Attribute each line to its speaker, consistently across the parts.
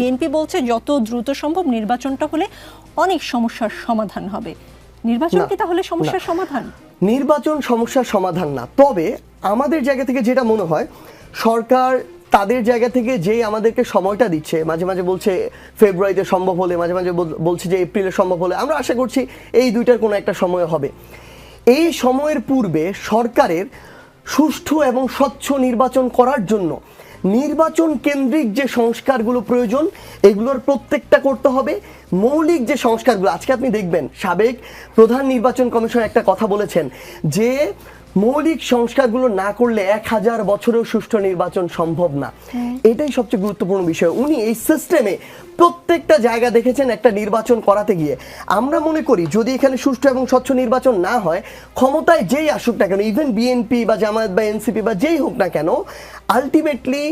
Speaker 1: BNP বলছে যত দ্রুত সম্ভব নির্বাচনটা হলে অনেক সমস্যার সমাধান হবে। নির্বাচন কি তাহলে সমস্যার সমাধান?
Speaker 2: নির্বাচন সমস্যার সমাধান না। তবে আমাদের জায়গা থেকে যেটা মনে হয় সরকার তাদের জায়গা থেকে যে আমাদেরকে সময়টা দিচ্ছে মাঝে মাঝে বলছে ফেব্রুয়ারিতে সম্ভব হলে মাঝে মাঝে বলছে যে এপ্রিলে সম্ভব হলে আমরা আশা করছি এই দুইটার কোনো একটা সময় হবে। এই সময়ের পূর্বে সরকারের সুষ্ঠু এবং স্বচ্ছ নির্বাচন করার জন্য নির্বাচন কেন্দ্রিক যে সংস্কারগুলো প্রয়োজন এগুলোর প্রত্যেকটা করতে হবে। মৌলিক যে সংস্কারগুলো আজকে আপনি দেখবেন সাবেক প্রধান নির্বাচন কমিশন একটা কথা বলেছেন যে মৌলিক সংস্কারগুলো না করলে এক হাজার বছরেও সুষ্ঠু নির্বাচন সম্ভব না। এটাই সবচেয়ে গুরুত্বপূর্ণ বিষয়। উনি এই সিস্টেমে প্রত্যেকটা জায়গা দেখেছেন একটা নির্বাচন করাতে গিয়ে। আমরা মনে করি যদি এখানে সুষ্ঠু এবং স্বচ্ছ নির্বাচন না হয় ক্ষমতায় যেই আসুক না কেন ইভেন বিএনপি বা জামায়াত বা এনসিপি বা যেই হোক না কেন আলটিমেটলি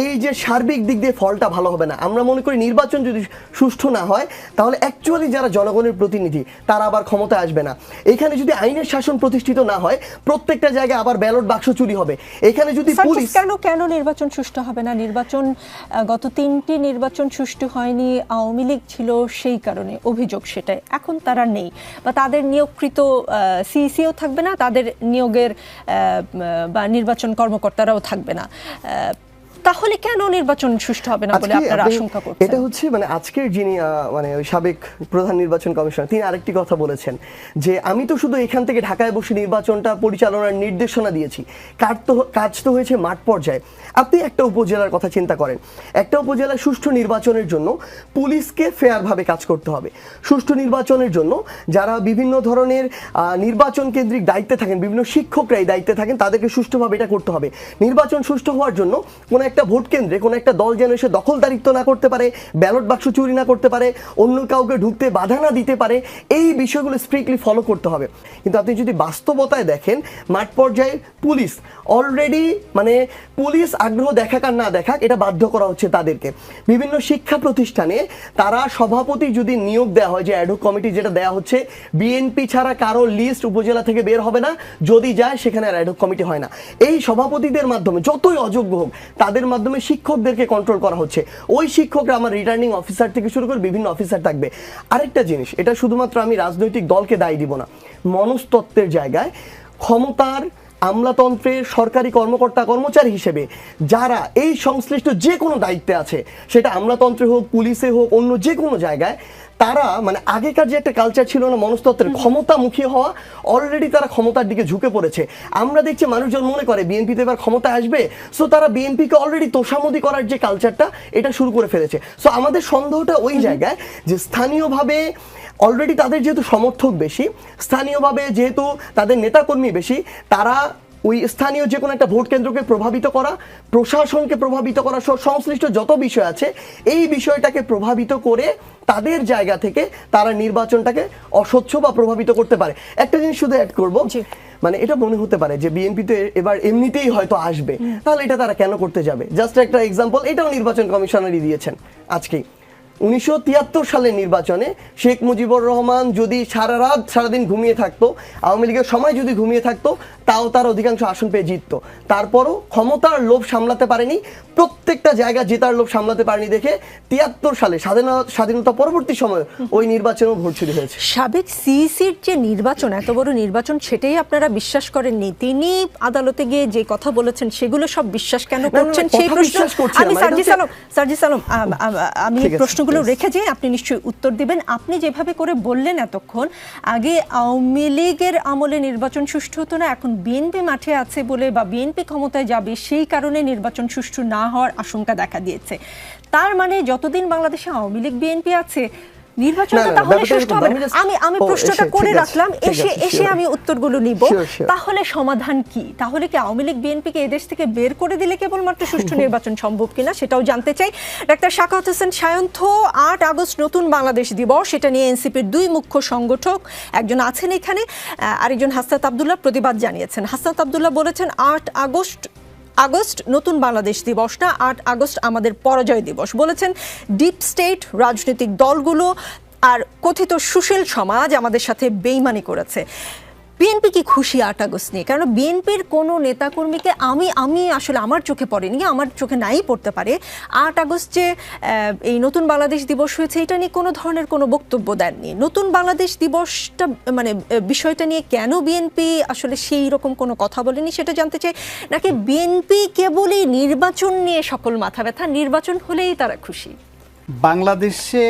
Speaker 2: এই যে সার্বিক দিক দিয়ে ফলটা ভালো হবে না। আমরা মনে করি নির্বাচন যদি সুষ্ঠু না হয় তাহলে অ্যাকচুয়ালি যারা জনগণের প্রতিনিধি তারা আবার ক্ষমতায় আসবে না। এখানে যদি আইনের শাসন প্রতিষ্ঠিত না হয় প্রত্যেকটা জায়গায় আবার ব্যালট বাক্স চুরি হবে। এখানে যদি পুলিশ
Speaker 1: কেন কেন নির্বাচন সুষ্ঠু হবে না? নির্বাচন গত তিনটি নির্বাচন সুষ্ঠু হয়নি আওয়ামী লীগ ছিল সেই কারণে অভিযোগ সেটাই। এখন তারা নেই। বা তাদের নিয়োগকৃত সিইসিও থাকবে না তাদের নিয়োগের বা নির্বাচন কর্মকর্তারাও থাকবে না। uh, তাহলে কেন নির্বাচন সুষ্ঠু হবে না বলে আপনারা আশঙ্কা করছেন?
Speaker 2: এটা হচ্ছে মানে আজকের যিনি মানে ওই সাবেক প্রধান নির্বাচন কমিশনার তিনি আরেকটি কথা বলেছেন যে আমি তো শুধু এখান থেকে ঢাকায় বসে নির্বাচনটা পরিচালনার নির্দেশনা দিয়েছি। কাজ তো কাজ তো হয়েছে মাঠ পর্যায়ে। আপনি একটা উপজেলার কথা চিন্তা করেন। একটা উপজেলার সুষ্ঠু নির্বাচনের জন্য পুলিশকে ফেয়ারভাবে কাজ করতে হবে। সুষ্ঠু নির্বাচনের জন্য যারা বিভিন্ন ধরনের আহ, নির্বাচন কেন্দ্রিক দায়িত্বে থাকেন বিভিন্ন শিক্ষকরা এই দায়িত্বে থাকেন তাদেরকে সুষ্ঠুভাবে এটা করতে হবে। নির্বাচন সুষ্ঠু হওয়ার জন্য কোনো একটা ভোট কেন্দ্রে কোনো একটা দল যেন এসে দখলদারিত্ব না করতে পারে, ব্যালট বাক্স চুরি না করতে পারে, অন্য কাউকে ঢুকতে বাধা না দিতে পারে, এই বিষয়গুলো স্ট্রিক্টলি ফলো করতে হবে। কিন্তু আপনি যদি বাস্তবতায় দেখেন, মাঠ পর্যায়ে পুলিশ অলরেডি মানে পুলিশ আগ্রহ দেখাক আর না দেখাক, এটা বাধ্য করা হচ্ছে তাদেরকে। বিভিন্ন শিক্ষা প্রতিষ্ঠানে তারা সভাপতি যদি নিয়োগ দেওয়া হয়, যে অ্যাডহক কমিটি যেটা দেওয়া হচ্ছে বিএনপি ছাড়া কারও লিস্ট উপজেলা থেকে বের হবে না, যদি যায় সেখানে আর অ্যাডহক কমিটি হয় না। এই সভাপতিদের মাধ্যমে, যতই অযোগ্য হোক, তাদের মাধ্যমে শিক্ষকদেরকে কন্ট্রোল করা হচ্ছে। ওই শিক্ষকরা আমার রিটার্নিং অফিসার থেকে শুরু করে বিভিন্ন অফিসার থাকবে। আরেকটা জিনিস, এটা শুধুমাত্র আমি রাজনৈতিক দলকে দায়ী দিব না, মনস্তত্ত্বের জায়গায় ক্ষমতার আমলাতন্ত্রের সরকারি কর্মকর্তা কর্মচারী হিসেবে যারা এই সংশ্লিষ্ট যে কোনো দায়িত্বে আছে, সেটা আমলাতন্ত্রে হোক, পুলিশে হোক, অন্য যে কোনো জায়গায় তারা মানে আগেকার যে একটা কালচার ছিল না মনস্তত্ত্বের ক্ষমতামুখী হওয়া অলরেডি তারা ক্ষমতার দিকে ঝুঁকে পড়েছে। আমরা দেখছি মানুষজন মনে করে বিএনপিতে এবার ক্ষমতা আসবে সো তারা বিএনপিকে অলরেডি তোষামদি করার যে কালচারটা এটা শুরু করে ফেলেছে। সো আমাদের সন্দেহটা ওই জায়গায় যে স্থানীয়ভাবে অলরেডি তাদের যেহেতু সমর্থক বেশি স্থানীয়ভাবে যেহেতু তাদের নেতাকর্মী বেশি তারা ওই স্থানীয় যে কোনো একটা ভোট কেন্দ্রকে প্রভাবিত করা প্রশাসনকে প্রভাবিত করা সহ সংশ্লিষ্ট যত বিষয় আছে এই বিষয়টাকে প্রভাবিত করে তাদের জায়গা থেকে তারা নির্বাচনটাকে অস্বচ্ছ বা প্রভাবিত করতে পারে। একটা জিনিস শুধু অ্যাড করব। মানে এটা মনে হতে পারে যে বিএনপি তো এবার এমনিতেই হয়তো আসবে। তাহলে এটা তারা কেন করতে যাবে? জাস্ট একটা এক্সাম্পল এটাও নির্বাচন কমিশনারই দিয়েছেন আজকেই। উনিশশো তিয়াত্তর সালের নির্বাচনে শেখ মুজিবুর রহমান যদি সারা রাত সারাদিন ঘুমিয়ে থাকতো আওয়ামী লীগের সময় যদি ঘুমিয়ে থাকতো তাও তার অধিকাংশ আসন পেয়ে জিততো। তারপরও ক্ষমতার লোভ সামলাতে পারেনি প্রত্যেকটা জায়গা জেতার লোভ সামলাতে পারেনি দেখে তিয়াত্তর সালে স্বাধীনতা স্বাধীনতা পরবর্তী সময়ে ওই নির্বাচনেও ভোট চুরি হয়েছে।
Speaker 1: সাবেক সিইসির যে নির্বাচন এত বড় নির্বাচন সেটাই আপনারা বিশ্বাস করেননি। তিনি আদালতে গিয়ে যে কথা বলেছেন সেগুলো সব বিশ্বাস কেন করছেন সেই প্রশ্ন? আমি
Speaker 2: মানে
Speaker 1: সার্জি সালাম সার্জি সালাম আম,
Speaker 2: আছে,
Speaker 1: প্রশ্নগুলো রেখে যাই আপনি নিশ্চয়ই উত্তর দিবেন। আপনি যেভাবে করে বললেন এতক্ষণ আগে আওয়ামী লীগের আমলে নির্বাচন সুষ্ঠু হতো না এখন বিএনপি মাঠে আছে বলে বা বিএনপি ক্ষমতায় যাবে সেই কারণে নির্বাচন সুষ্ঠু না হওয়ার আশঙ্কা দেখা দিয়েছে। তার মানে যতদিন বাংলাদেশে আওয়ামী লীগ বিএনপি আছে তাহলে সুষ্ঠু
Speaker 2: এরকম
Speaker 1: হবে
Speaker 2: না,
Speaker 1: না।
Speaker 2: আমি
Speaker 1: আমি আমি প্রশ্নটা করে রাখলাম এসে এসে আমি উত্তরগুলো নিব।
Speaker 2: Sure, sure.
Speaker 1: তাহলে সমাধান কি? তাহলে কি আওয়ামী লীগ বিএনপিকে এদেশ থেকে বের করে দিলে কেবলমাত্র সুষ্ঠু নির্বাচন সম্ভব কিনা সেটাও জানতে চাই। ডাক্তার শাকাত হোসেন সায়ন্থ আট আগস্ট নতুন বাংলাদেশ দিবস। সেটা নিয়ে এনসিপির দুই মুখ্য সংগঠক একজন আছেন এখানে আরেকজন হাসনাত আবদুল্লাহ প্রতিবাদ জানিয়েছেন। হাসনাত আবদুল্লাহ বলেছেন আট আগস্ট আগস্ট, নতুন বাংলাদেশ দিবস না, আট আগস্ট আমাদের পরাজয় দিবস। বলেছেন ডিপ স্টেট রাজনৈতিক দলগুলো আর কথিত সুশীল সমাজ আমাদের সাথে বেইমানি করেছে। বিএনপি কি খুশি আট আগস্ট নিয়ে? কারণ বিএনপির কোনো নেতাকর্মীকে আমি আমি আসলে আমার চোখে পড়েনি, আমার চোখে নাই পড়তে পারে। আট আগস্ট যে এই নতুন বাংলাদেশ দিবস হয়েছে, এটা নিয়ে কোনো ধরনের কোনো বক্তব্য দেননি। নতুন বাংলাদেশ দিবসটা মানে বিষয়টা নিয়ে কেন বিএনপি আসলে সেই রকম কোনো কথা বলেনি সেটা জানতে চাই। নাকি বিএনপি কেবলই নির্বাচন নিয়ে সকল মাথা ব্যথা? নির্বাচন হলেই তারা খুশি।
Speaker 3: বাংলাদেশে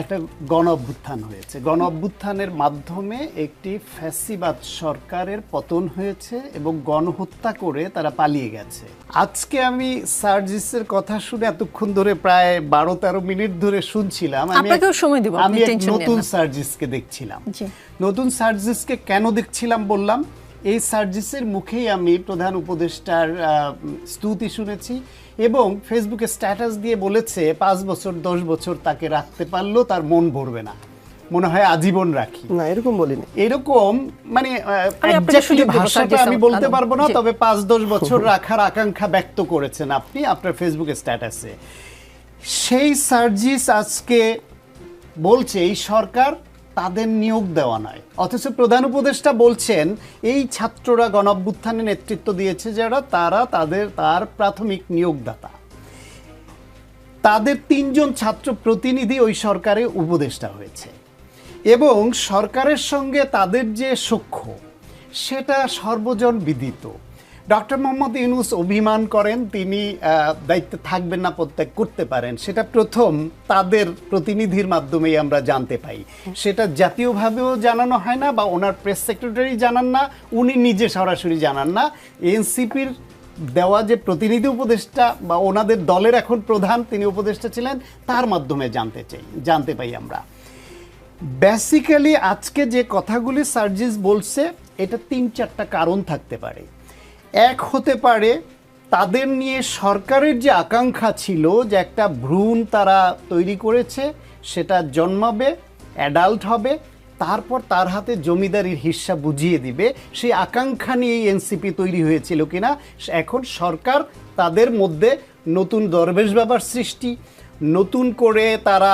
Speaker 3: একটা গণ অভ্যুত্থান হয়েছে। গণ অভ্যুত্থানের মাধ্যমে একটি ফ্যাসিবাদ সরকারের পতন হয়েছে এবং গণহত্যা করে তারা পালিয়ে গেছে। আজকে আমি সার্জিসের কথা শুনে এতক্ষণ ধরে প্রায় বারো তেরো মিনিট ধরে শুনছিলাম। আমি
Speaker 1: সময় দিব,
Speaker 3: আমি নতুন। সার্জিসকে দেখছিলাম। নতুন সার্জিসকে কেন দেখছিলাম বললাম? এই সার্জিসের মুখেই আমি প্রধান উপদেষ্টার স্তুতি শুনেছি এবং ফেসবুকে স্ট্যাটাস দিয়ে বলেছে পাঁচ বছর দশ বছর তাকে রাখতে পারলেও তার মন ভরবে না। মনে হয় আজীবন রাখি।
Speaker 2: না এরকম বলিনি।
Speaker 3: এরকম মানে ভাষাটা আমি বলতে পারব না তবে পাঁচ দশ বছর রাখার আকাঙ্ক্ষা ব্যক্ত করেছেন আপনি আপনার ফেসবুকে স্ট্যাটাসে। সেই সার্জিস আজকে বলছে এই সরকার তাদের নিয়োগ দেওয়া নয়। অথচ প্রধান উপদেষ্টা বলছেন, এই ছাত্ররা গণঅভ্যুত্থানে নেতৃত্ব দিয়েছে যারা, তারা তাদের, তার প্রাথমিক নিয়োগদাতা। তাদের তিনজন ছাত্র প্রতিনিধি ওই সরকারে উপদেষ্টা হয়েছে। এবং সরকারের সঙ্গে তাদের যে সখ্য, সেটা সর্বজন বিদিত। ডক্টর মোহাম্মদ ইউনুস অভিমান করেন তিনি দায়িত্বে থাকবেন না প্রত্যাগ করতে পারেন। সেটা প্রথম তাদের প্রতিনিধির মাধ্যমেই আমরা জানতে পাই। সেটা জাতীয়ভাবেও জানানো হয় না বা ওনার প্রেস সেক্রেটারি জানান না উনি নিজে সরাসরি জানান না। এনসিপির দেওয়া যে প্রতিনিধি উপদেষ্টা বা ওনাদের দলের এখন প্রধান তিনি উপদেষ্টা ছিলেন তার মাধ্যমে জানতে চাই জানতে পাই আমরা। বেসিক্যালি আজকে যে কথাগুলি সার্জিস বলছে এটা তিন চারটা কারণ থাকতে পারে। এক হতে পারে তাদের নিয়ে সরকারের যে আকাঙ্ক্ষা ছিল যে একটা ভ্রূণ তারা তৈরি করেছে, সেটা জন্মাবে অ্যাডাল্ট হবে, তারপর তার হাতে জমিদারির হিস্সা বুঝিয়ে দিবে, সেই আকাঙ্ক্ষা নিয়ে এনসিপি তৈরি হয়েছিল কিনা, এখন সরকার তাদের মধ্যে নতুন দরবেশ বাবার সৃষ্টি, নতুন করে তারা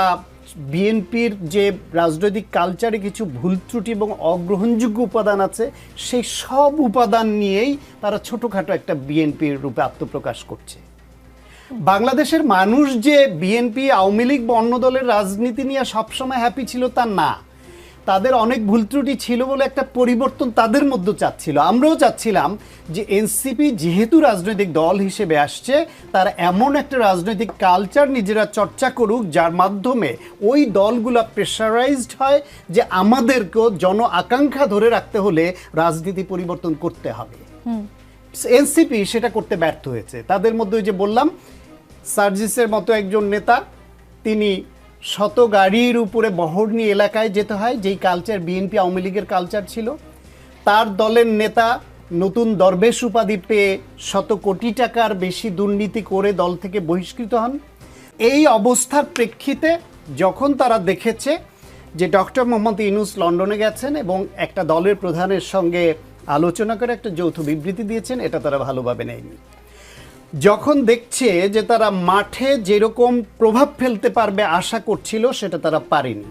Speaker 3: বিএনপির যে রাজনৈতিক কালচারে কিছু ভুল ত্রুটি এবং অগ্রহণযোগ্য উপাদান আছে, সেই সব উপাদান নিয়েই তারা ছোটোখাটো একটা বিএনপির রূপে আত্মপ্রকাশ করছে। বাংলাদেশের মানুষ যে বিএনপি, আওয়ামী লীগ বা অন্য দলের রাজনীতি নিয়ে সবসময় হ্যাপি ছিল তা না। তাদের অনেক ভুল ত্রুটি ছিল বলে একটা পরিবর্তন তাদের মধ্যে চাচ্ছিল। আমরাও চাচ্ছিলাম যে এনসিপি যেহেতু রাজনৈতিক দল হিসেবে আসছে তারা এমন একটা রাজনৈতিক কালচার নিজেরা চর্চা করুক যার মাধ্যমে ওই দলগুলো প্রেশারাইজড হয় যে আমাদেরকেও জন আকাঙ্ক্ষা ধরে রাখতে হলে রাজনীতি পরিবর্তন করতে হবে। এনসিপি সেটা করতে ব্যর্থ হয়েছে। তাদের মধ্যে ওই যে বললাম সার্জিসের মতো একজন নেতা তিনি শত গাড়ির উপরে বহর এলাকায় যেতে হয়, যেই কালচার বিএনপি আওয়ামী লীগের কালচার ছিল। তার দলের নেতা নতুন দরবেশ উপাধি পেয়ে শত কোটি টাকার বেশি দুর্নীতি করে দল থেকে বহিষ্কৃত হন। এই অবস্থার প্রেক্ষিতে যখন তারা দেখেছে যে ডক্টর মোহাম্মদ ইউনুস লন্ডনে গেছেন এবং একটা দলের প্রধানের সঙ্গে আলোচনা করে একটা যৌথ বিবৃতি দিয়েছেন, এটা তারা ভালোভাবে নেয়নি। যখন দেখছে যে তারা মাঠে যেরকম প্রভাব ফেলতে পারবে আশা করছিল সেটা তারা পারেনি।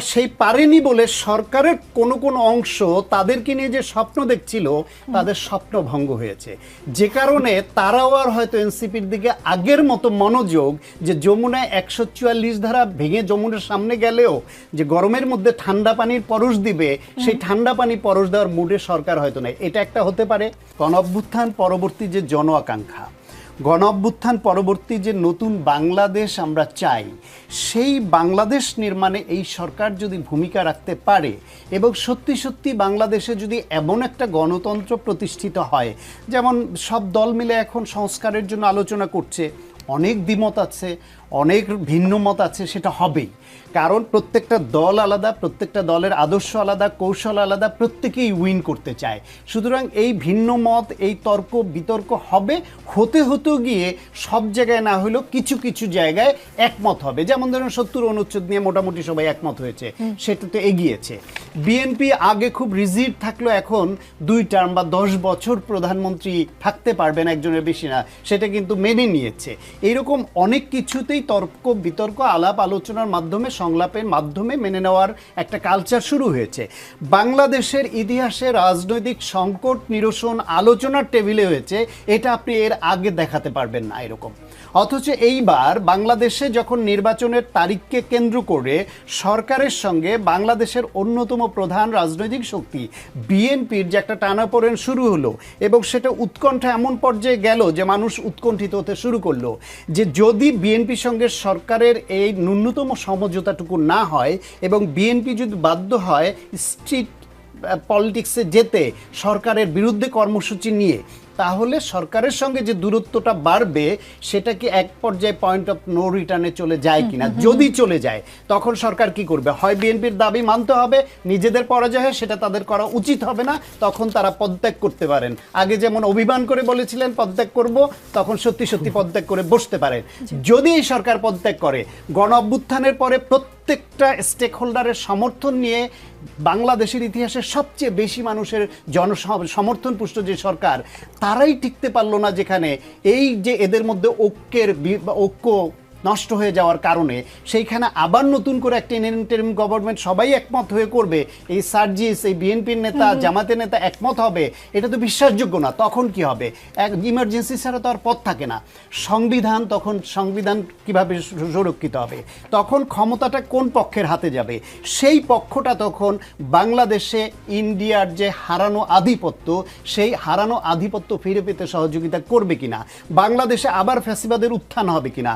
Speaker 3: সেই পারেনি বলে সরকারের কোনো কোনো অংশ তাদেরকে নিয়ে যে স্বপ্ন দেখছিল, তাদের স্বপ্ন ভঙ্গ হয়েছে। যে কারণে তারাও আর হয়তো এনসিপির দিকে আগের মতো মনোযোগ যে যমুনায় একশো চুয়াল্লিশ ধারা ভেঙে যমুনার সামনে গেলেও যে গরমের মধ্যে ঠান্ডা পানির পরশ দিবে, সেই ঠান্ডা পানি পরশ দেওয়ার মুডে সরকার হয়তো নেই। এটা একটা হতে পারে। গণ অভ্যুত্থান পরবর্তী যে জন আকাঙ্ক্ষা। গণ অভ্যুত্থান পরবর্তী যে নতুন বাংলাদেশ আমরা চাই, সেই বাংলাদেশ নির্মাণে এই সরকার যদি ভূমিকা রাখতে পারে এবং সত্যি সত্যি বাংলাদেশে যদি এমন একটা গণতন্ত্র প্রতিষ্ঠিত হয়, যেমন সব দল মিলে এখন সংস্কারের জন্য আলোচনা করছে অনেক দ্বিমত আছে অনেক ভিন্ন মত আছে সেটা হবেই। কারণ প্রত্যেকটা দল আলাদা প্রত্যেকটা দলের আদর্শ আলাদা কৌশল আলাদা প্রত্যেকেই উইন করতে চায়। সুতরাং এই ভিন্ন মত এই তর্ক বিতর্ক হবে হতে হতে গিয়ে সব জায়গায় না হলেও কিছু কিছু জায়গায় একমত হবে। যেমন ধরুন সত্তর অনুচ্ছেদ নিয়ে মোটামুটি সবাই একমত হয়েছে সেটাতে এগিয়েছে। বিএনপি আগে খুব রিজিড থাকল এখন দুই টার্ম বা দশ বছর প্রধানমন্ত্রী থাকতে পারবেন একজনের বেশি না সেটা কিন্তু মেনে নিয়েছে। এইরকম অনেক কিছুতেই তর্ক, বিতর্ক, আলাপ আলোচনার মাধ্যমে, সংলাপের মাধ্যমে মেনে নেওয়ার একটা কালচার শুরু হয়েছে। বাংলাদেশের ইতিহাসে রাজনৈতিক সংকট, নিরসন, আলোচনার টেবিলে হয়েছে। এটা আপনি এর আগে দেখাতে পারবেন না এরকম। অথচ এইবার বাংলাদেশে যখন নির্বাচনের তারিখকে কেন্দ্র করে সরকারের সঙ্গে বাংলাদেশের অন্যতম প্রধান রাজনৈতিক শক্তি বিএনপির যে একটা টানাপোড়েন শুরু হলো এবং সেটা উৎকণ্ঠা এমন পর্যায়ে গেল যে মানুষ উৎকণ্ঠিত হতে শুরু করল, যে যদি বিএনপির সঙ্গে সরকারের এই ন্যূনতম সমঝোতাটুকু না হয় এবং বিএনপি যদি বাধ্য হয় স্ট্রিট পলিটিক্সে যেতে সরকারের বিরুদ্ধে কর্মসূচি নিয়ে তাহলে সরকারের সঙ্গে যে দূরত্বটা বাড়বে সেটা কি এক পর্যায়ে পয়েন্ট অফ নো রিটার্নে চলে যায় কিনা? যদি চলে যায় তখন সরকার কি করবে? হয় বিএনপির দাবি মানতে হবে নিজেদের পরাজয় হয় সেটা তাদের করা উচিত হবে না তখন তারা পদত্যাগ করতে পারেন। আগে যেমন অভিমান করে বলেছিলেন পদত্যাগ করব তখন সত্যি সত্যি পদত্যাগ করে বসতে পারেন। যদি এই সরকার পদত্যাগ করে গণ অভ্যুত্থানের পরে প্রত্যেকটা স্টেক হোল্ডারের সমর্থন নিয়ে বাংলাদেশের ইতিহাসে সবচেয়ে বেশি মানুষের জন সমর্থন পুষ্ট যে সরকার, তারাই টিকতে পারল না যেখানে এই যে এদের মধ্যে ঐক্যের ঐক্য নষ্ট হয়ে যাওয়ার কারণে সেইখানে আবার নতুন করে একটা ইন্টারিম গভর্নমেন্ট সবাই একমত হয়ে করবে। এই সার্জিস এই বিএনপির নেতা জামাতের নেতা একমত হবে এটা তো বিশ্বাসযোগ্য না। তখন কি হবে? এক ইমার্জেন্সি ছাড়া তো আর পথ থাকে না। সংবিধান তখন সংবিধান কীভাবে সুরক্ষিত হবে? তখন ক্ষমতাটা কোন পক্ষের হাতে যাবে? সেই পক্ষটা তখন বাংলাদেশে ইন্ডিয়ার যে হারানো আধিপত্য সেই হারানো আধিপত্য ফিরে পেতে সহযোগিতা করবে কিনা? বাংলাদেশে আবার ফ্যাসিবাদের উত্থান হবে কিনা?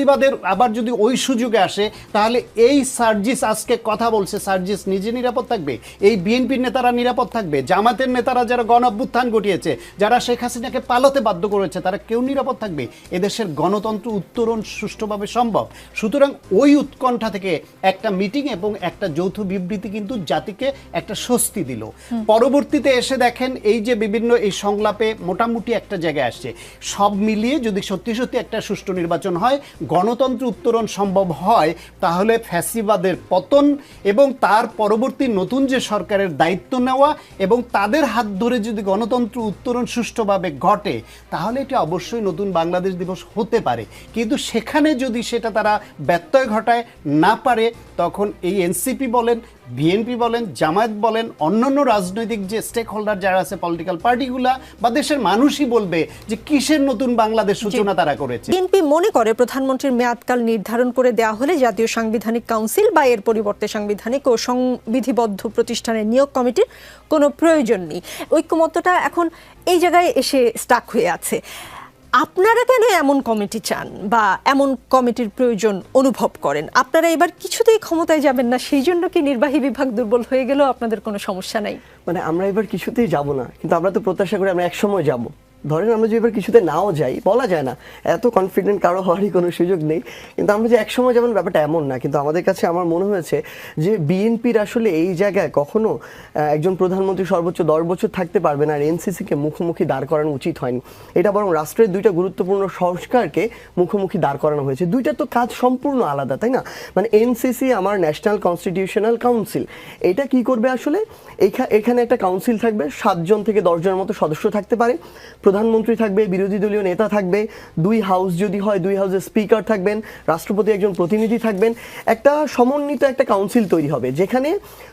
Speaker 3: ফ্যাসিবাদের আবার যদি ওই সুযোগে আসে তাহলে এই সার্জিস আজকে কথা বলছে। সার্জিস নিজে নিরাপদ থাকবে? এই বিএনপির নেতারা নিরাপদ থাকবে? জামাতের নেতারা যারা গণ অভ্যুত্থান ঘটিয়েছে যারা শেখ হাসিনাকে পালাতে বাধ্য করেছে তারা কেউ নিরাপদ থাকবে? এদেশের গণতন্ত্র উত্তরণ সুষ্ঠুভাবে সম্ভব। সুতরাং ওই উৎকণ্ঠা থেকে একটা মিটিং এবং একটা যৌথ বিবৃতি কিন্তু জাতিকে একটা স্বস্তি দিল। পরবর্তীতে এসে দেখেন এই যে বিভিন্ন এই সংলাপে মোটামুটি একটা জায়গায় আসছে। সব মিলিয়ে যদি সত্যি সত্যি একটা সুষ্ঠু নির্বাচন হয় গণতন্ত্র উত্তরণ সম্ভব হয়, তাহলে ফ্যাসিবাদের পতন এবং তার পরবর্তী নতুন যে সরকারের দায়িত্ব নেওয়া এবং তাদের হাত ধরে যদি গণতন্ত্র উত্তরণ সুষ্ঠুভাবে ঘটে, তাহলে এটি অবশ্যই নতুন বাংলাদেশ দিবস হতে পারে। কিন্তু সেখানে যদি সেটা তারা ব্যত্যয় ঘটায় না পারে, তখন এই এনসিপি বলেন বিএনপি বলেন জামায়াত বলেন অন্যান্য রাজনৈতিক যে স্টেক হোল্ডার যারা আছে পলিটিক্যাল পার্টিগুলা বা দেশের মানুষই বলবে যে কিসের নতুন বাংলাদেশ সূচনা তারা করেছে।
Speaker 1: বিএনপি মনে করে প্রধানমন্ত্রীর মেয়াদকাল নির্ধারণ করে দেওয়া হলে জাতীয় সাংবিধানিক কাউন্সিল বা এর পরিবর্তে সাংবিধানিক ও সংবিধিবদ্ধ প্রতিষ্ঠানের নিয়োগ কমিটির কোনো প্রয়োজন নেই। ঐক্যমত্যটা এখন এই জায়গায় এসে স্টাক হয়ে আছে। আপনারা কেন এমন কমিটি চান বা এমন কমিটির প্রয়োজন অনুভব করেন? আপনারা এবার কিছুতেই ক্ষমতায় যাবেন না, সেই জন্য কি নির্বাহী বিভাগ দুর্বল হয়ে গেলেও আপনাদের কোনো সমস্যা নাই?
Speaker 2: মানে আমরা এবার কিছুতেই যাব না, কিন্তু আমরা তো প্রত্যাশা করি আমরা একসময় যাব। ধরেন আমরা যদি এবার কিছুতে নাও যাই, বলা যায় না, এত কনফিডেন্ট কারও হওয়ারই কোনো সুযোগ নেই। কিন্তু আমরা যে একসময় যেমন ব্যাপারটা এমন না, কিন্তু আমাদের কাছে আমার মনে হয়েছে যে বিএনপির আসলে এই জায়গায় কখনো একজন প্রধানমন্ত্রী সর্বোচ্চ দশ বছর থাকতে পারবে না আর এনসিসিকে মুখোমুখি দাঁড় করানো উচিত হয়নি। এটা বরং রাষ্ট্রের দুইটা গুরুত্বপূর্ণ সংস্কারকে মুখোমুখি দাঁড় করানো হয়েছে। দুইটা তো কাজ সম্পূর্ণ আলাদা, তাই না? মানে এনসিসি আমার ন্যাশনাল কনস্টিটিউশনাল কাউন্সিল এটা কি করবে আসলে? এখানে একটা কাউন্সিল থাকবে, সাতজন থেকে দশজনের মতো সদস্য থাকতে পারে। প্রধানমন্ত্রী থাকবে, বিরোধী দলীয় নেতা থাকবে, দুই হাউস যদি হয়, দুই হাউসের স্পিকার থাকবেন, রাষ্ট্রপতি একজন প্রতিনিধি থাকবেন, একটা সমন্বিত একটা কাউন্সিল তৈরি হবে, যেখানে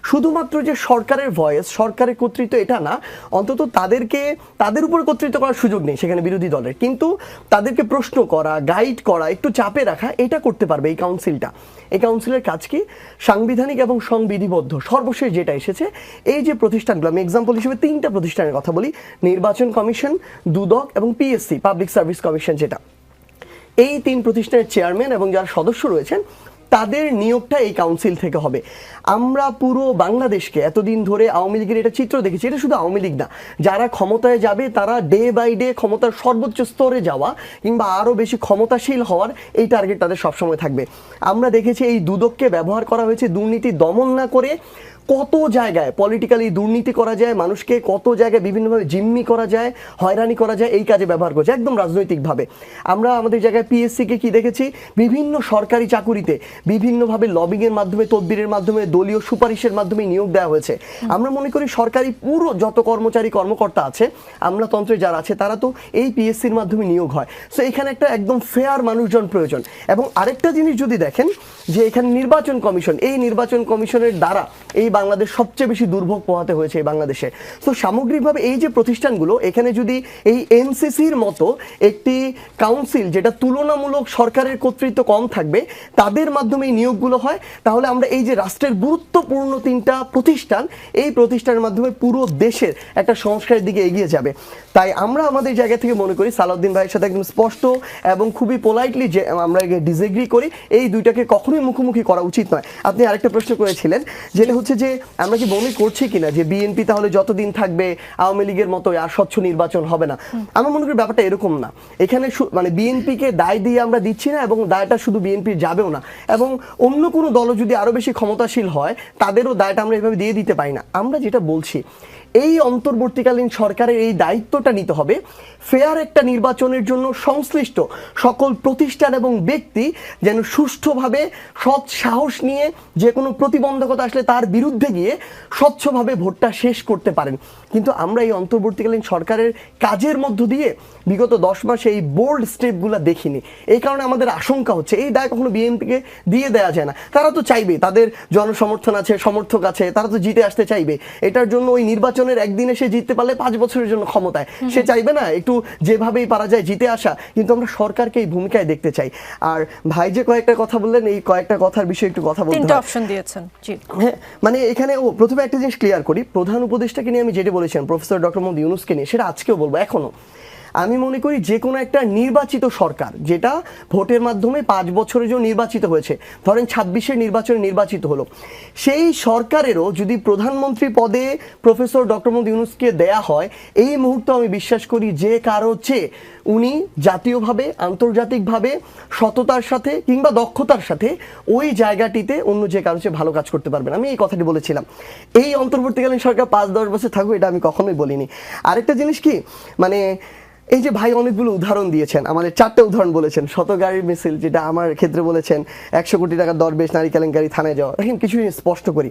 Speaker 2: শুধুমাত্র যে সরকারের ভয়েস সরকারের কর্তৃত্ব এটা না, অন্তত তাদেরকে, তাদের উপর কর্তৃত্ব করার সুযোগ নেই সেখানে বিরোধী দলের। কিন্তু তাদেরকে প্রশ্ন করা গাইড করা, একটু চাপে রাখা, এটা করতে পারবে এই কাউন্সিলটা এই কাউন্সিলের কাজ কি? সাংবিধানিক এবং সংবিধিবদ্ধ, সর্বশেষ যেটা এসেছে, এই যে প্রতিষ্ঠানগুলো, আমি এক্সাম্পল হিসেবে তিনটা প্রতিষ্ঠানের কথা বলি, নির্বাচন কমিশন দুদক এবং পিএসসি পাবলিক সার্ভিস কমিশন যেটা। এই তিন প্রতিষ্ঠানের চেয়ারম্যান এবং যারা সদস্য রয়েছেন, তাদের নিয়োগটা এই কাউন্সিল থেকে হবে। আমরা পুরো বাংলাদেশকে এতদিন ধরে আওয়ামী লীগের এটা চিত্র দেখেছি। এটা শুধু আওয়ামী লীগ না, যারা ক্ষমতায় যাবে, তারা ডে বাই ডে ক্ষমতার সর্বোচ্চ স্তরে যাওয়া কিংবা আরও বেশি ক্ষমতাশীল হওয়ার এই টার্গেট তাদের সবসময় থাকবে। আমরা দেখেছি এই দুদককে ব্যবহার করা হয়েছে দুর্নীতি দমন না করে কত জায়গায় পলিটিক্যালি দুর্নীতি করা যায় মানুষকে কত জায়গায় বিভিন্নভাবে জিম্মি করা যায় হয়রানি করা যায় এই কাজে ব্যবহার করছে একদম রাজনৈতিকভাবে। আমরা আমাদের জায়গায় পিএসসিকে কি দেখেছি? বিভিন্ন সরকারি চাকুরিতে বিভিন্নভাবে লবিংয়ের মাধ্যমে তদবিরের মাধ্যমে দলীয় সুপারিশের মাধ্যমে নিয়োগ দেওয়া হয়েছে। আমরা মনে করি সরকারি পুরো যত কর্মচারী কর্মকর্তা আছে আমলাতন্ত্রে যারা আছে তারা তো এই পিএসসির মাধ্যমে নিয়োগ হয়। সো এখানে একটা একদম ফেয়ার মানুষজন প্রয়োজন। এবং আরেকটা জিনিস যদি দেখেন যে এখানে নির্বাচন কমিশন, এই নির্বাচন কমিশনের দ্বারা এই বাংলাদেশ সবচেয়ে বেশি দুর্ভোগ পোহাতে হয়েছে এই বাংলাদেশে। তো সামগ্রিকভাবে এই যে প্রতিষ্ঠানগুলো, এখানে যদি এই এনসিসির মতো একটি কাউন্সিল যেটা তুলনামূলক সরকারের কর্তৃত্ব কম থাকবে, তাদের মাধ্যমে এই নিয়োগগুলো হয়, তাহলে আমরা এই যে রাষ্ট্রের গুরুত্বপূর্ণ তিনটা প্রতিষ্ঠান, এই প্রতিষ্ঠানের মাধ্যমে পুরো দেশের একটা সংস্কারের দিকে এগিয়ে যাবে। তাই আমরা আমাদের জায়গা থেকে মনে করি, সালাউদ্দিন ভাইয়ের সাথে একদম স্পষ্ট এবং খুবই পোলাইটলি যে আমরা ডিসএগ্রি করি, এই দুইটাকে কখনোই মুখোমুখি করা উচিত নয়। আপনি আরেকটা প্রশ্ন করেছিলেন যেটা হচ্ছে যে আমরা কি মনে করছি কিনা যে বিএনপি তাহলে যতদিন থাকবে আওয়ামী লীগের মতো আর স্বচ্ছ নির্বাচন হবে না। আমার মনে করি ব্যাপারটা এরকম না। এখানে মানে বিএনপিকে দায় দিয়ে আমরা দিচ্ছি না এবং দায়টা শুধু বিএনপির যাবেও না। এবং অন্য কোনো দলও যদি আরও বেশি ক্ষমতাশীল হয় তাদেরও দায়টা আমরা এভাবে দিয়ে দিতে পারি না। আমরা যেটা বলছি এই অন্তর্বর্তীকালীন সরকারের এই দায়িত্বটা নিতে হবে ফেয়ার একটা নির্বাচনের জন্য সংশ্লিষ্ট সকল প্রতিষ্ঠান এবং ব্যক্তি যেন সুষ্ঠুভাবে সৎ সাহস নিয়ে যে কোনো প্রতিবন্ধকতা আসলে তার বিরুদ্ধে গিয়ে স্বচ্ছভাবে ভোটটা শেষ করতে পারেন। কিন্তু আমরা এই অন্তর্বর্তীকালীন সরকারের কাজের মধ্য দিয়ে বিগত দশ মাসে এই বোল্ড স্টেপগুলো দেখিনি। এই কারণে আমাদের আশঙ্কা হচ্ছে এই দায় কখনো বিএনপিকে দিয়ে দেওয়া যায় না। তারা তো চাইবে তাদের জনসমর্থন আছে সমর্থক আছে তারা তো জিতে আসতে চাইবে। এটার জন্য ওই নির্বাচনের একদিনে সে জিততে পারলে পাঁচ বছরের জন্য ক্ষমতায়। সে চাইবে না একটু যেভাবেই পারা যায় জিতে আসা কিন্তু আমরা সরকারকে এই ভূমিকায় দেখতে চাই। আর ভাই যে কয়েকটা কথা বললেন এই কয়েকটা কথার বিষয়ে একটু কথা বলতে
Speaker 1: অপশন দিয়েছেন
Speaker 2: হ্যাঁ মানে এখানে ও প্রথমে একটা জিনিস ক্লিয়ার করি। প্রধান উপদেষ্টাকে নিয়ে আমি যেটা বলেছেন প্রফেসর ডক্টর মোহাম্মদ ইউনুসকে নিয়ে সেটা আজকেও বলব এখনও। আমি মনে করি যে কোনো একটা নির্বাচিত সরকার, যেটা ভোটের মাধ্যমে পাঁচ বছরের জন্য নির্বাচিত হয়েছে, ধরেন ছাব্বিশের নির্বাচনে নির্বাচিত হলো, সেই সরকারেরও যদি প্রধানমন্ত্রী পদে প্রফেসর ডক্টর মোহাম্মদ ইউনুসকে দেয়া হয়, এই মুহূর্তে আমি বিশ্বাস করি যে কারও চেয়ে উনি জাতীয়ভাবে, আন্তর্জাতিকভাবে সততার সাথে কিংবা দক্ষতার সাথে ওই জায়গাটিতে অন্য যে কারও চেয়ে ভালো কাজ করতে পারবেন। আমি এই কথাটি বলেছিলাম। এই অন্তর্বর্তীকালীন সরকার পাঁচ দশ বছর থাকুক, এটা আমি কখনোই বলিনি। আরেকটা জিনিস কি মানে এই যে ভাই অনেকগুলো উদাহরণ দিয়েছেন আমাদের চারটে উদাহরণ বলেছেন শত গাড়ির মিছিল যেটা আমার ক্ষেত্রে বলেছেন একশো কোটি টাকার দরবেশ নারী কেলেঙ্কারি থানায় যাওয়া। দেখেন কিছু স্পষ্ট করি।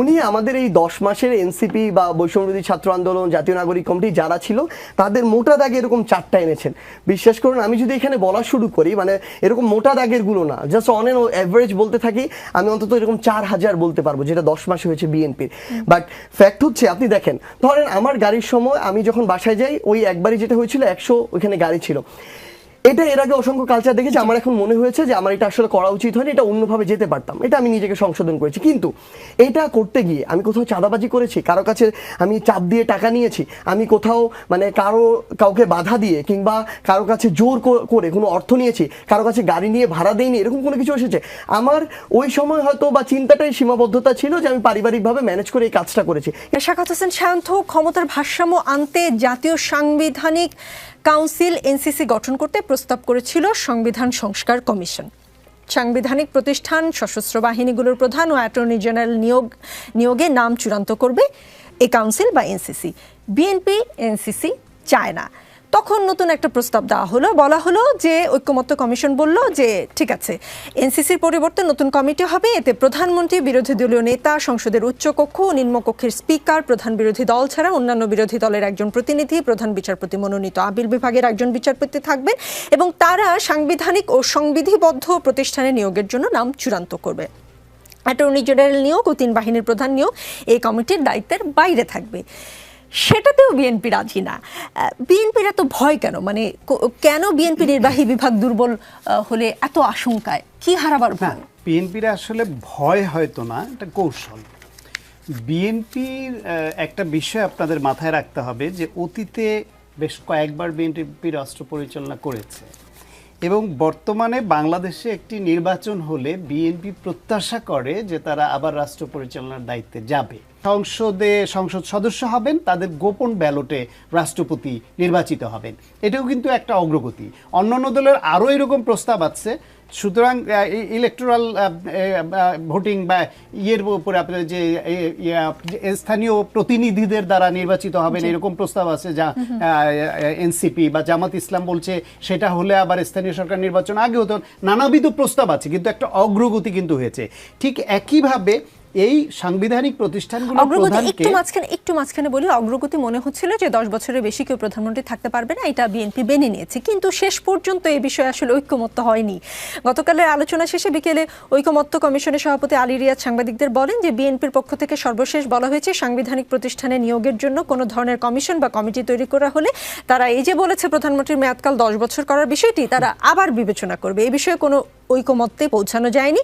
Speaker 2: উনি আমাদের এই দশ মাসের এনসিপি বা বৈষম্যবিরোধী ছাত্র আন্দোলন জাতীয় নাগরিক কমিটি যারা ছিল তাদের মোটা দাগে এরকম চারটা এনেছেন। বিশ্বাস করুন আমি যদি এখানে বলা শুরু করি মানে এরকম মোটা দাগেরগুলো না জাস্ট অন এন অ্যাভারেজ বলতে থাকি আমি অন্তত এরকম চার হাজার বলতে পারব যেটা দশ মাসে হয়েছে বিএনপির। বাট ফ্যাক্ট হচ্ছে আপনি দেখেন ধরেন আমার গাড়ির সময় আমি যখন বাসায় যাই ওই একবারই যেটা হয়েছিল একশো ওইখানে গাড়ি ছিল। এটা এর আগে অসংখ্য কালচার দেখেছি। আমার এখন মনে হয়েছে যে আমার এটা আসলে করা উচিত হয়নি, এটা অন্যভাবে যেতে পারতাম। এটা আমি নিজেকে সংশোধন করেছি। কিন্তু এটা করতে গিয়ে আমি কোথাও চাঁদাবাজি করেছি, কারও কাছে আমি চাপ দিয়ে টাকা নিয়েছি, আমি কোথাও মানে কারও কাউকে বাধা দিয়ে কিংবা কারও কাছে জোর করে কোনো অর্থ নিয়েছি, কারও কাছে গাড়ি নিয়ে ভাড়া দেয়নি এরকম কোনো কিছু এসেছে। আমার ওই সময় হয়তো বা চিন্তাটাই সীমাবদ্ধতা ছিল যে আমি পারিবারিকভাবে ম্যানেজ করে এই কাজটা করেছি।
Speaker 1: শাখাত হোসেন সায়ন্থ ক্ষমতার ভারসাম্য আনতে জাতীয় সাংবিধানিক কাউন্সিল এনসিসি গঠন করতে প্রস্তাব করেছিল সংবিধান সংস্কার কমিশন। সাংবিধানিক প্রতিষ্ঠান, সশস্ত্র বাহিনীগুলোর প্রধান ও অ্যাটর্নি জেনারেল নিয়োগ, নিয়োগে নাম চূড়ান্ত করবে এ কাউন্সিল বা এনসিসি। বিএনপি, এনসিসি চায় না তখন নতুন একটা প্রস্তাব দেওয়া হলো। বলা হলো যে, ঐক্যমত্য কমিশন বলল যে, ঠিক আছে, এনসিসির পরিবর্তে নতুন কমিটি হবে। এতে প্রধানমন্ত্রী, বিরোধী দলীয় নেতা, সংসদের উচ্চকক্ষ নিম্নকক্ষের স্পিকার, প্রধান বিরোধী দল ছাড়া অন্যান্য বিরোধী দলের একজন প্রতিনিধি, প্রধান বিচারপতি, মনোনীত আপিল বিভাগের একজন বিচারপতি থাকবেন এবং তারা সাংবিধানিক ও সংবিধিবদ্ধ প্রতিষ্ঠানে নিয়োগের জন্য নাম চূড়ান্ত করবে। অ্যাটর্নি জেনারেল নিয়োগ ও তিন বাহিনীর প্রধান নিয়োগ এই কমিটির দায়িত্বের বাইরে থাকবে। সেটাতেও বিএনপি রাজি না। বিএনপির এত ভয় কেন? মানে কেন বিএনপি নির্বাহী বিভাগ দুর্বল হলে এত আশঙ্কায়? কি হারাবার ভয়?
Speaker 3: বিএনপির আসলে ভয় হয়তো না এটা কৌশল। বিএনপির একটা বিষয় আপনাদের মাথায় রাখতে হবে যে অতীতে বেশ কয়েকবার বিএনপি রাষ্ট্র পরিচালনা করেছে এবং বর্তমানে বাংলাদেশে একটি নির্বাচন হলে বিএনপি প্রত্যাশা করে যে তারা আবার রাষ্ট্র পরিচালনার দায়িত্বে যাবে। সংসদে সংসদ সদস্য হবেন তাদের গোপন ব্যালটে রাষ্ট্রপতি নির্বাচিত হবেন। এটাও কিন্তু একটা অগ্রগতি। অন্যান্য দলের আরও এরকম প্রস্তাব আছে। সুতরাং ইলেকট্রাল ভোটিং বা ইয়ের উপরে আপনার যে যে স্থানীয় প্রতিনিধিদের দ্বারা নির্বাচিত হবেন এরকম প্রস্তাব আছে যা এনসিপি বা জামাত ইসলাম বলছে সেটা হলে আবার স্থানীয় সরকার নির্বাচন আগে হতো নানাবিধ প্রস্তাব আছে কিন্তু একটা অগ্রগতি কিন্তু হয়েছে। ঠিক একইভাবে এই সাংবিধানিক প্রতিষ্ঠানগুলো
Speaker 1: অগ্রগতি একটু মাঝখানে একটু মাঝখানে বলি অগ্রগতি মনে হচ্ছিল যে দশ বছরের বেশি কেউ প্রধানমন্ত্রী থাকতে পারবে না এটা বিএনপি মেনে নিয়েছে। কিন্তু শেষ পর্যন্ত এই বিষয়ে আসলে ঐক্যমত্য হয়নি। গতকালের আলোচনা শেষে বিকেলে ঐকমত্য কমিশনের সভাপতি আলী রিয়াদ সাংবাদিকদের বলেন যে বিএনপির পক্ষ থেকে সর্বশেষ বলা হয়েছে সাংবিধানিক প্রতিষ্ঠানে নিয়োগের জন্য কোনো ধরনের কমিশন বা কমিটি তৈরি করা হলে তারা এই যে বলেছে প্রধানমন্ত্রীর মেয়াদকাল দশ বছর করার বিষয়টি তারা আবার বিবেচনা করবে। এই বিষয়ে কোনো ঐকমত্যে পৌঁছানো যায়নি।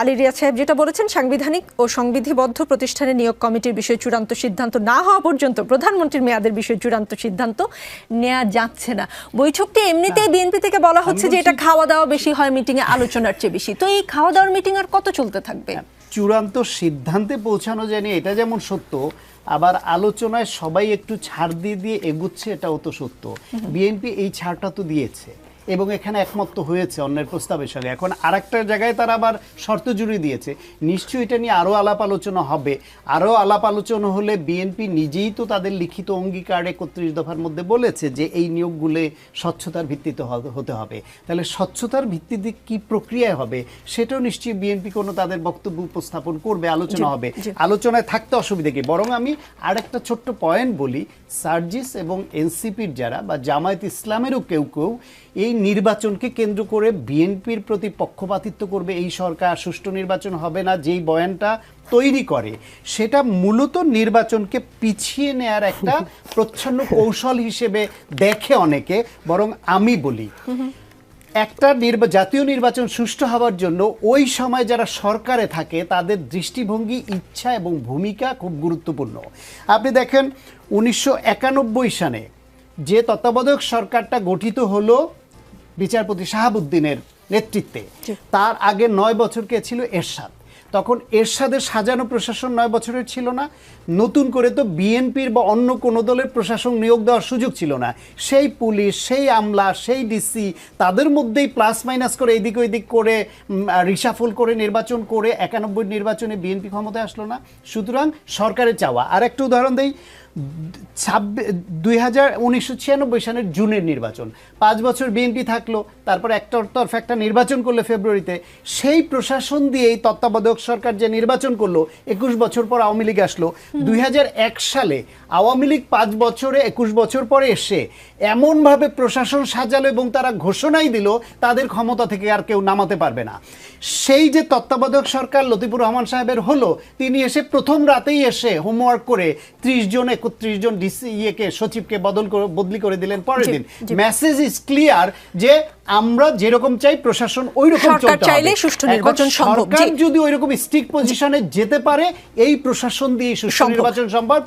Speaker 1: আলী রিয়াদ সাহেব যেটা বলেছেন সাংবিধানিক ও সংবিধিবদ্ধ প্রতিষ্ঠানে নিয়োগ কমিটির বিষয়ে চূড়ান্ত সিদ্ধান্ত না হওয়া পর্যন্ত প্রধানমন্ত্রীর মেয়াদের বিষয়ে চূড়ান্ত সিদ্ধান্ত নেওয়া যাচ্ছে না। বৈঠকটি এমনিতেই বিএনপি থেকে বলা হচ্ছে যে এটা খাওয়া দাওয়া বেশি হয় মিটিংয়ে আলোচনার চেয়ে বেশি। তো এই খাওয়া দাওয়ার মিটিং আর কত চলতে থাকবে?
Speaker 3: চূড়ান্ত সিদ্ধান্তে পৌঁছানো যায়নি এটা যেমন সত্য আবার আলোচনায় সবাই একটু ছাড় দিয়ে দিয়ে এগুচ্ছে এটাও তো সত্য। বিএনপি এই ছাড়টা তো দিয়েছে। এবং এখানে একমত হয়েছে অন্যের প্রস্তাবের সঙ্গে এখন আরেকটা জায়গায় তারা আবার শর্ত জুড়ে দিয়েছে। নিশ্চয়ই এটা নিয়ে আরও আলাপ আলোচনা হবে। আরও আলাপ আলোচনা হলে বিএনপি নিজেই তো তাদের লিখিত অঙ্গীকার একত্রিশ দফার মধ্যে বলেছে যে এই নিয়োগগুলো স্বচ্ছতার ভিত্তিতে হতে হবে। তাহলে স্বচ্ছতার ভিত্তিতে কি প্রক্রিয়ায় হবে সেটাও নিশ্চয়ই বিএনপি কোনো তাদের বক্তব্য উপস্থাপন করবে আলোচনা হবে। আলোচনায় থাকতে অসুবিধা কি? বরং আমি আর একটা ছোট্ট পয়েন্ট বলি সার্জিস এবং এনসিপির যারা বা জামায়াত ইসলামেরও কেউ কেউ এই নির্বাচনকে কেন্দ্র করে বিএনপির প্রতি পক্ষপাতিত্ব করবে এই সরকার। সুষ্ঠু নির্বাচন হবে না যেই বয়ানটা তৈরি করে সেটা মূলত নির্বাচনকে পিছিয়ে নেয়ার একটা প্রচ্ছন্ন কৌশল হিসেবে দেখে অনেকে বরং আমি বলি। একটা নির্বা জাতীয় নির্বাচন সুষ্ঠু হওয়ার জন্য ওই সময় যারা সরকারে থাকে তাদের দৃষ্টিভঙ্গি ইচ্ছা এবং ভূমিকা খুব গুরুত্বপূর্ণ। আপনি দেখেন উনিশশো একানব্বই সালে যে তত্ত্বাবধায়ক সরকারটা গঠিত হলো বিচারপতি শাহাবুদ্দিনের নেতৃত্বে। তার আগে নয় বছর কে ছিল এরশাদ? তখন এরশাদের সাজানো প্রশাসন নয় বছরের ছিল না। নতুন করে তো বিএনপির বা অন্য কোনো দলের প্রশাসন নিয়োগ দেওয়ার সুযোগ ছিল না। সেই পুলিশ সেই আমলা সেই ডিসি তাদের মধ্যেই প্লাস মাইনাস করে এদিক ওইদিক করে রিসাফল করে নির্বাচন করে একানব্বই নির্বাচনে বিএনপি ক্ষমতায় আসলো না। সুতরাং সরকারের চাওয়া। আর একটা উদাহরণ দেই। ছাব্বিশ দুই হাজার উনিশশো ছিয়ানব্বই সালের জুনের নির্বাচন। পাঁচ বছর বিএনপি থাকল তারপর একটা তরফ একটা নির্বাচন করল ফেব্রুয়ারিতে। সেই প্রশাসন দিয়েই তত্ত্বাবধায়ক সরকার যে নির্বাচন করল একুশ বছর পর আওয়ামী লীগ আসলো। দুই হাজার এক সালে আওয়ামী লীগ পাঁচ বছরে একুশ বছর পরে এসে এমনভাবে প্রশাসন সাজালো এবং তারা ঘোষণাই দিল তাদের ক্ষমতা থেকে আর কেউ নামাতে পারবে না। সেই যে তত্ত্বাবধায়ক সরকার লতিফুর রহমান সাহেবের হলো তিনি এসে প্রথম রাতেই এসে হোমওয়ার্ক করে ত্রিশ জন একত্রিশ জন ডিসি ইয়েকে সচিবকে বদল করে বদলি করে দিলেন পরের দিন। মেসেজ ইজ ক্লিয়ার যে আমরা যেরকম চাই প্রশাসন ওই রকম
Speaker 1: চাইলে সুষ্ঠু নির্বাচন সম্ভব,
Speaker 3: সরকার যদি ওই রকম স্টিক পজিশনে যেতে পারে এই প্রশাসন দিয়ে সুষ্ঠু নির্বাচন সম্ভব।